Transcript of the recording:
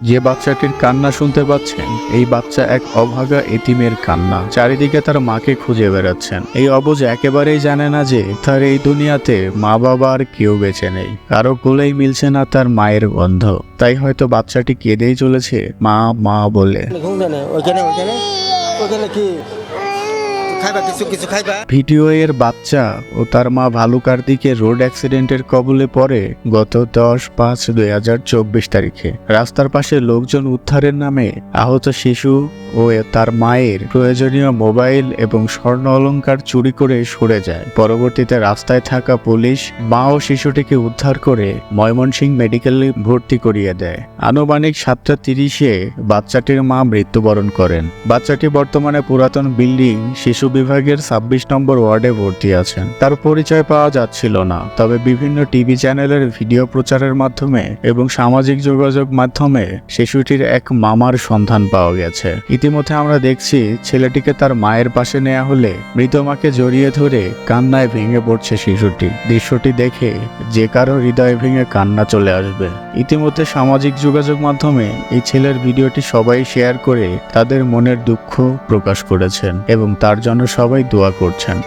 যে বাচ্চাটির কান্না শুনতে পাচ্ছেন, এই বাচ্চা এক অভাগা এতিমের কান্না। চারিদিকে তার মাকে খুঁজে বেড়াচ্ছেন। এই অবুজ একেবারেই জানে না যে তার এই দুনিয়াতে মা বাবা আর কেউ বেঁচে নেই। কারও কোলেই মিলছে না তার মায়ের গন্ধ। তাই হয়তো বাচ্চাটি কেঁদেই চলেছে মা মা বলে। ওখানে কি? ভিডিও এর বাচ্চা ও তার মা ভালুকার দিকে রোড অ্যাক্সিডেন্টের কবলে পড়ে গত দশ পাঁচ দুই হাজার চব্বিশ তারিখে। রাস্তার পাশে লোকজন উদ্ধারের নামে আহত শিশু ও তার মায়ের প্রয়োজনীয় মোবাইল এবং স্বর্ণ অলংকার চুরি করে সরে যায়। পরবর্তীতে রাস্তায় থাকা পুলিশ মা ও শিশুটিকে উদ্ধার করে ময়মনসিংহ মেডিকেলে ভর্তি করিয়ে দেয়। আনুমানিক সাতটা তিরিশে বাচ্চাটির মা মৃত্যুবরণ করেন। বাচ্চাটি বর্তমানে পুরাতন বিল্ডিং শিশু বিভাগের ছাব্বিশ নম্বর ওয়ার্ডে ভর্তি আছেন। তার পরিচয় পাওয়া যাচ্ছিল না, তবে বিভিন্ন টিভি চ্যানেলের ভিডিও প্রচারের মাধ্যমে এবং সামাজিক যোগাযোগ মাধ্যমে শিশুটির এক মামার সন্ধান পাওয়া গেছে। ইতিমধ্যে আমরা দেখছি, ছেলেটিকে তার মায়ের পাশে নেওয়া হলে মৃত মাকে জড়িয়ে ধরে কান্নায় ভেঙে পড়ছে শিশুটি। দৃশ্যটি দেখে যে কারও হৃদয় ভেঙে কান্না চলে আসবে। ইতিমধ্যে সামাজিক যোগাযোগ মাধ্যমে এই ছেলের ভিডিওটি সবাই শেয়ার করে তাদের মনের দুঃখ প্রকাশ করেছেন এবং তার জন্য সবাই দোয়া করছেন।